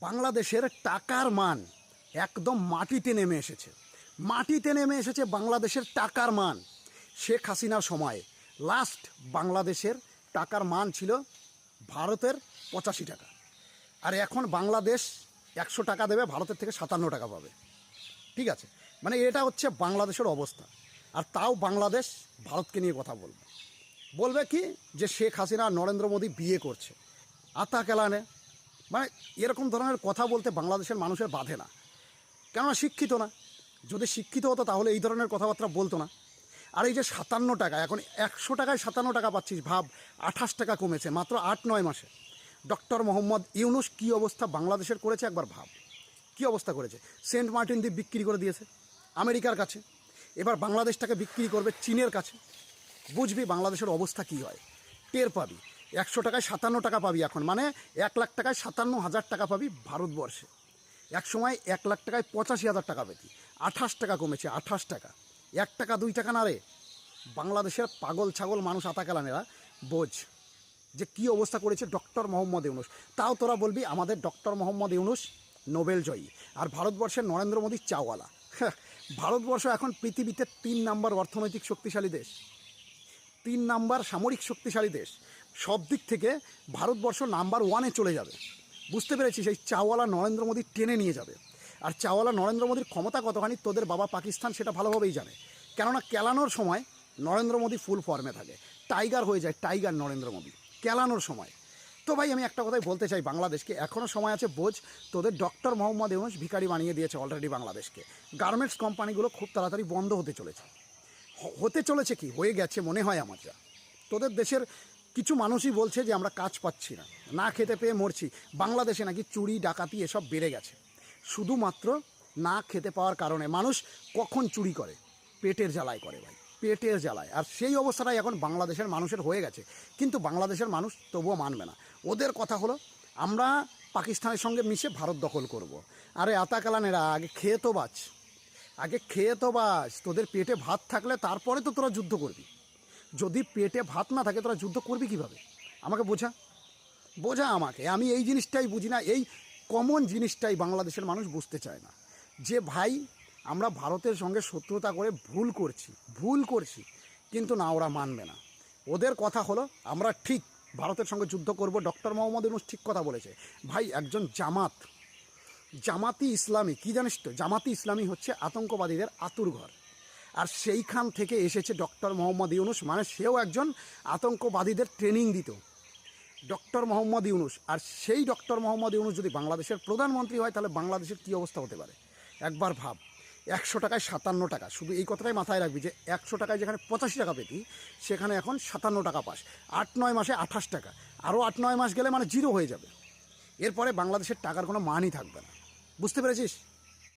বাংলাদেশের টাকার মান একদম মাটিতে নেমে এসেছে। মাটিতে নেমে এসেছে বাংলাদেশের টাকার মান। শেখ হাসিনার সময়ে লাস্ট বাংলাদেশের টাকার মান ছিল ভারতের পঁচাশি টাকা। আর এখন বাংলাদেশ একশো টাকা দেবে, ভারতের থেকে সাতান্ন টাকা পাবে। ঠিক আছে? মানে এটা হচ্ছে বাংলাদেশের অবস্থা। আর তাও বাংলাদেশ ভারতকে নিয়ে কথা বলবে। বলবে কি? যে শেখ হাসিনা নরেন্দ্র মোদী বিয়ে করছে। আতা কেলানে মানে এরকম ধরনের কথা বলতে বাংলাদেশের মানুষের বাধে না। কেননা শিক্ষিত না। যদি শিক্ষিত হতো তাহলে এই ধরনের কথাবার্তা বলতো না। আর এই যে সাতান্ন টাকা, এখন একশো টাকায় সাতান্ন টাকা পাচ্ছিস, ভাব আঠাশ টাকা কমেছে, মাত্র আট নয় মাসে। ডক্টর মোহাম্মদ ইউনুস কী অবস্থা বাংলাদেশের করেছে একবার ভাব। কী অবস্থা করেছে? সেন্ট মার্টিন দ্বীপ বিক্রি করে দিয়েছে, আমেরিকার কাছে। এবার বাংলাদেশটাকে বিক্রি করবে চীনের কাছে। বুঝবি বাংলাদেশের অবস্থা কী হয়। টের পাবি। একশো টাকায় সাতান্ন টাকা পাবি এখন। মানে এক লাখ টাকায় সাতান্ন হাজার টাকা পাবি ভারতবর্ষে। এক সময় এক লাখ টাকায় পঁচাশি হাজার টাকা পেতি। আঠাশ টাকা কমেছে আঠাশ টাকা। এক টাকা দুই টাকা না রে। বাংলাদেশের পাগল ছাগল মানুষ আতাকালানেরা বোঝ। যে কি অবস্থা করেছে ডক্টর মোহাম্মদ ইউনুস। তাও তোরা বলবি আমাদের ডক্টর মোহাম্মদ ইউনুস নোবেল জয়ী। আর ভারতবর্ষের নরেন্দ্র মোদী চাওয়ালা। হ্যাঁ, ভারতবর্ষ এখন পৃথিবীতে তিন নাম্বার অর্থনৈতিক শক্তিশালী দেশ। তিন নাম্বার সামরিক শক্তিশালী দেশ। সব দিক থেকে ভারতবর্ষ নাম্বার ওয়ানে চলে যাবে। বুঝতে পেরেছি, সেই চাওয়ালা নরেন্দ্র মোদী টেনে নিয়ে যাবে। আর চাওয়ালা নরেন্দ্র মোদীর ক্ষমতা কতখানি, তোদের বাবা পাকিস্তান সেটা ভালোভাবেই জানে। কেননা কেলানোর সময় নরেন্দ্র মোদী ফুল ফর্মে থাকে। টাইগার হয়ে যায় টাইগার নরেন্দ্র মোদী, কেলানোর সময়। তো ভাই, আমি একটা কথাই বলতে চাই বাংলাদেশকে এখনও সময় আছে বোঝ, তোদের ডক্টর মোহাম্মদ ইউনুস ভিখারি বানিয়ে দিয়েছে অলরেডি বাংলাদেশকে। গার্মেন্টস কোম্পানিগুলো খুব তাড়াতাড়ি বন্ধ হতে চলেছে। হতে চলেছে কি? হয়ে গেছে মনে হয় আমার যা। তোদের দেশের কিছু মানুষই বলছে যে আমরা কাজ পাচ্ছি না না খেতে পেয়ে মরছি। বাংলাদেশে নাকি চুরি, ডাকাতি এসব বেড়ে গেছে। শুধুমাত্র না খেতে পাওয়ার কারণে মানুষ কখন চুরি করে? পেটের জ্বালায় করে ভাই, পেটের জ্বালায়। আর সেই অবস্থাটাই এখন বাংলাদেশের মানুষের হয়ে গেছে। কিন্তু বাংলাদেশের মানুষ তবুও মানবে না। ওদের কথা হলো, আমরা পাকিস্তানের সঙ্গে মিশে ভারত দখল করব। আরে আতাকালানেরা আগে খেয়ে তো বাঁচ। আগে খেয়ে তো বাস তোদের পেটে ভাত থাকলে তারপরে তো তোরা যুদ্ধ করবি। যদি পেটে ভাত না থাকে, তোরা যুদ্ধ করবি কীভাবে? আমাকে বোঝা? বোঝা আমাকে। আমি এই জিনিসটাই বুঝি না, এই কমন জিনিসটাই বাংলাদেশের মানুষ বুঝতে চায় না। যে ভাই, আমরা ভারতের সঙ্গে শত্রুতা করে ভুল করছি ভুল করছি, কিন্তু না, ওরা মানবে না। ওদের কথা হলো, আমরা ঠিক ভারতের সঙ্গে যুদ্ধ করব, ডক্টর মোহাম্মদ ইউনুস ঠিক কথা বলেছে। ভাই, একজন জামাত, জামাতি ইসলামী, কি জানিস তো? জামাতি ইসলামী হচ্ছে আতঙ্কবাদীদের আতুর ঘর আর সেইখান থেকে এসেছে ডক্টর মোহাম্মদ ইউনুস মানে সেও একজন আতঙ্কবাদীদের ট্রেনিং দিত। ডক্টর মোহাম্মদ ইউনুস, আর সেই ডক্টর মোহাম্মদ ইউনুস যদি বাংলাদেশের প্রধানমন্ত্রী হয়, তাহলে বাংলাদেশের কী অবস্থা হতে পারে? একবার ভাব, একশো টাকায় সাতান্ন টাকা, শুধু এই কথাটাই মাথায় রাখবি যে একশো টাকায় যেখানে পঁচাশি টাকা পেতি, সেখানে এখন সাতান্ন টাকা পাস। আট নয় মাসে আঠাশ টাকা, আরও আট নয় মাস গেলে মানে জিরো হয়ে যাবে। এরপরে বাংলাদেশের টাকার কোনো মানই থাকবে না। বুঝতে পেরেছিস?